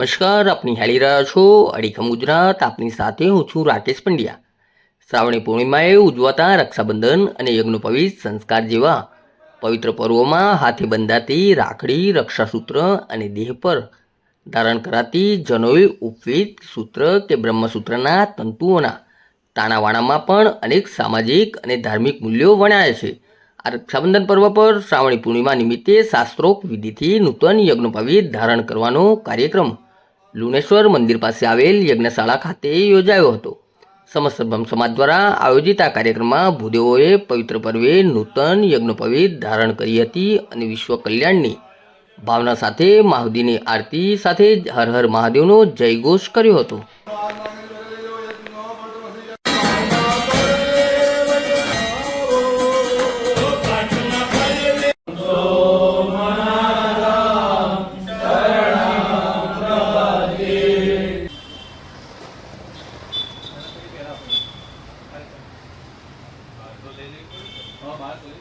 નમસ્કાર, આપની હાલી રહ્યા છો અડીખમ ગુજરાત, આપની સાથે હું છું રાકેશ પંડ્યા. શ્રાવણી પૂર્ણિમાએ ઉજવાતા રક્ષાબંધન અને યજ્ઞોપવિત સંસ્કાર જેવા પવિત્ર પર્વોમાં હાથે બંધાતી રાખડી, રક્ષાસૂત્ર અને દેહ પર ધારણ કરાતી જનોઈ, ઉપવિત સૂત્ર કે બ્રહ્મસૂત્રના તંતુઓના તાણાવાણામાં પણ અનેક સામાજિક અને ધાર્મિક મૂલ્યો વણાય છે. આ રક્ષાબંધન પર્વ પર શ્રાવણી પૂર્ણિમા નિમિત્તે શાસ્ત્રોક્ત વિધિથી નૂતન યજ્ઞોપવિત ધારણ કરવાનો કાર્યક્રમ લુણેશ્વર મંદિર પાસે આવેલ યજ્ઞશાળા ખાતે યોજાયો હતો. સમસ્ત બ્રહ્મ સમાજ દ્વારા આયોજિત આ કાર્યક્રમમાં ભૂદેવોએ પવિત્ર પર્વે નૂતન યજ્ઞોપવિત ધારણ કરી હતી અને વિશ્વ કલ્યાણની ભાવના સાથે મહાવદીની આરતી સાથે હર હર મહાદેવનો જયઘોષ કર્યો હતો. તો લઈ લઈ હા લઈ